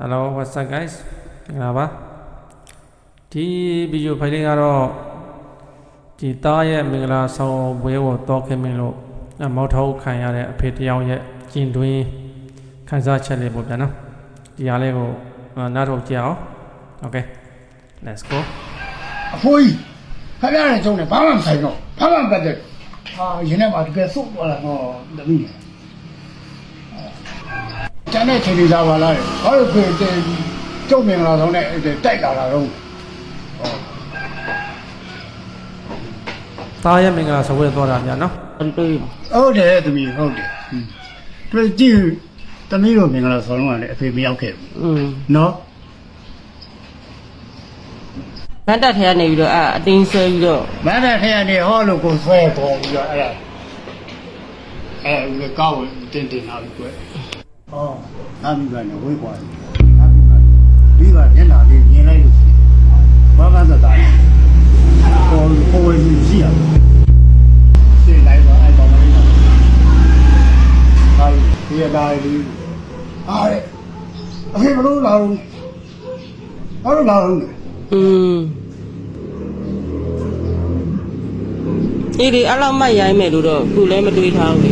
Hello what's up guys မင်္ဂလာပါဒီဗီဒီယိုဖိုင်လေးကတော့ဒီသားရဲ့မင်္ဂလာဆောင်ပွဲကိုတောက်ခင်မင်းလို့အမောက်ထုတ်ခံရတဲ့အဖေတစ်ယောက်ရဲ့ကျင်တွင်းခန်းစားချက်လေးပေါ့ဗျာနော်ဒီဟာလေးကိုအာနားထုတ်ကြည့်အောင် Okay let's go အဖိုးကြီးဖဖရတဲ့ကျုံနဲ့ဘာမှမဆိုင်တော့ဘာမှမပတ်သက်ဟာရင်းနဲ့ပါတကယ်စုပ်သွားတာတော့သမီးကျ န်တဲ့ချိန်လေးစားပါလားဘာလို့ပြေကျုံမင်္ဂလာဆောင်နဲ့တိုက်လာတာတော့သားရဲ့မင်္ဂလာဆောင်ပွဲသွားတာဗျာနော်န်တွေးဟုတ်တယ်သမီးဟုတ်တယ်တွေ့ကြည့်သမီးတို့မင်္ဂလာဆောင်တော့လည်းအဖေမရောက်ခဲ့ဘူးอืมနော်ဗတ်တက်ထဲကနေပြီးတော့အာအတင်းဆွဲပြီးတော့မန္တထဲကနေဟောလို့ကိုဆွဲပေါ်ပြီးတော့အဲ့ဒါအဲ့ဒါကောက်ဝင်တင်တင်လာပြီကွ ။အော်နားပြီးပါနဲ့ဝေးပွားတယ်။နားပြီးပါပြီးပါမျက်နှာလေးမြင်လိုက်လို့ရှိတယ်။ဘာမှသက်သာတယ်။ပေါ်ပေါ်ဝင်ရှိရဘူး။စေလိုက်တော့အဲ့ကောင်လေးတော့။ဟာဒီရတာလေးအားရအဖေဘလို့လာလို့ဘာလို့လာလို့လဲ။อืมဒီဒီအလောက်မှရိုင်းမယ်လို့တော့ခုလည်းမတွေးထားဘူးလေ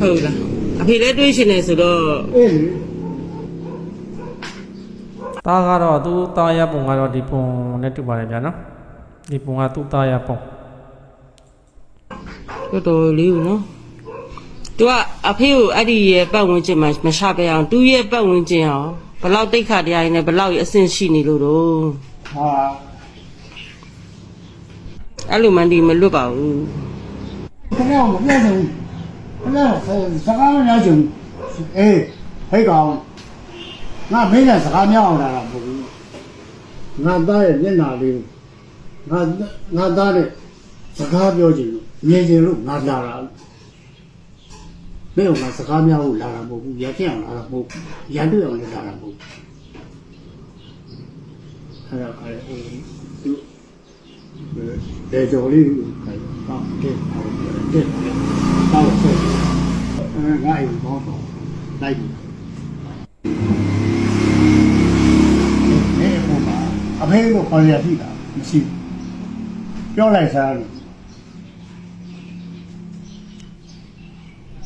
ဟုတ်လား ဖေလည်းတွေးရှင်နေဆိုတော့အေးသားကတော့သူ့သားရပုံကတော့ဒီပုံနဲ့တူပါတယ်ဗျာနော်ဒီပုံကသူ့သားရပုံတော်တော်လေးဦးနော်သူကအဖေကိုအဲ့ဒီရဲ့ပတ်ဝန်းကျင်မှာမရှာပြအောင်သူ့ရဲ့ပတ်ဝန်းကျင်အောင်ဘလောက်တိတ်ခါတရားရင်းနဲ့ဘလောက်ရအဆင့်ရှိနေလို့တော့ဟာအဲ့လိုမှန်ဒီမလွတ်ပါဘူးခင်ဗျားမပြတ်ဘူးခင်ဗျား စကားမများချင်အေးဟဲ့ကောင်ငါမင်းနဲ့စကားများအောင်လာတာမဟုတ်ဘူးငါသားရဲ့မျက်နှာလေးငါငါသားနဲ့စကားပြောချင်လို့မြင်ချင်လို့ငါလာတာမင်းကစကားများဖို့လာတာမဟုတ်ဘူးရပြအောင်လာတာမဟုတ်ဘူးရန်တွေ့အောင်လာတာမဟုတ်ဘူးအဲ့ဒါကလည်းဟိုသူဒေဂျော်လေးကိုခိုင်းတော့တဲ့တဲ့တော့ဆက် အဲငါ့ကိုတော့လိုက်ပြီအဲဟိုမှာအဖေကိုခေါ်ရပြီလားမရှိဘူးပြောလိုက်စားလို့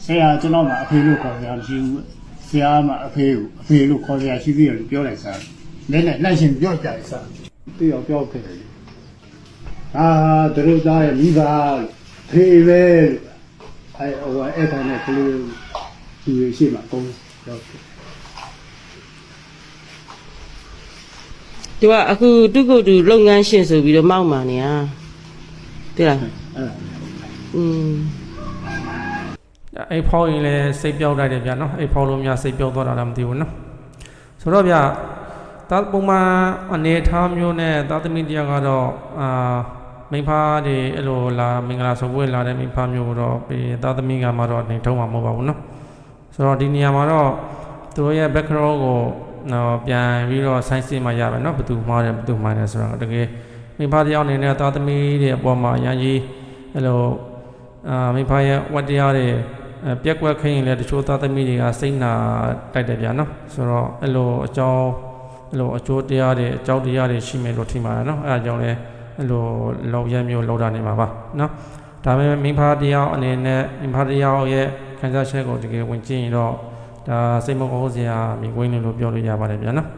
ဆရာကျွန်တော်ကအဖေလို့ခေါ်ရမရှိဘူးဆရာမှအဖေကိုအဖေလို့ခေါ်ရရှိသေးတယ်လို့ပြောလိုက်စားလည်းနဲ့လိုက်ရှင်ပြောကြတယ်စားသိအောင်ပြောခဲ့တယ်အာတို့သားရဲ့မိဘဖေးပဲ အဲဟိုအဲ့ဒါနဲ့ကလေးသူရရှိမှကုန်တော့သူကအခုတုကုတ်တူလုပ်ငန်းရှင်ဆိုပြီးတော့မောက်မာနေရတဲ့လားအဲ့ဒါอืมအိတ်ဖောက်ရင်လည်းစိတ်ပြောက်တတ်တယ်ဗျာနော်အိတ်ဖောက်လို့များစိတ်ပြောက်သွားတာလည်းမသိဘူးနော်ဆိုတော့ဗျာတာပုံမှန်အနေအထားမျိုးနဲ့သာသမီတရားကတော့အာ မိန်းဖားတွေအဲ့လိုလာမင်္ဂလာဆောင်ပွဲလာတဲ့မိန်းဖားမျိုးကိုတော့ပြီးသာသမီကမှတော့နေထုံးမှာမဟုတ်ပါဘူးနော်ဆိုတော့ဒီနေရာမှာတော့သူတို့ရဲ့ background ကိုတော့ပြန်ပြီးတော့ science မှာရမယ်နော်ဘယ်သူမှားတယ်ဘယ်သူမှားတယ်ဆိုတော့တကယ်မိန်းဖားတရားအနေနဲ့သာသမီတွေအပေါ်မှာအရင်ကြီးအဲ့လိုအာမိဖရဲ့ဝတ်တရားတွေအဲပြက်ကွက်ခင်းရင်လည်းတချို့သားသမီးတွေကစိတ်နာတိုက်တယ်ဗျာနော်ဆိုတော့အဲ့လိုအကြောင်းအဲ့လိုအကျိုးတရားတွေအကြောင်းတရားတွေရှိမယ်လို့ထင်ပါတယ်နော်အဲ့ဒါကြောင့်လည်း အဲ့လိုလောက်ရမျိုးလောက်တာနေမှာပါနော်ဒါပေမဲ့မိဖတရားအနေနဲ့မိဖတရားရဲ့ခံစားချက်ကိုတကယ်ဝင်ကြည့်ရင်တော့ဒါစိတ်မကောင်းစရာမြင်ကွင်းလို့ပြောလို့ရပါတယ်ဗျာနော်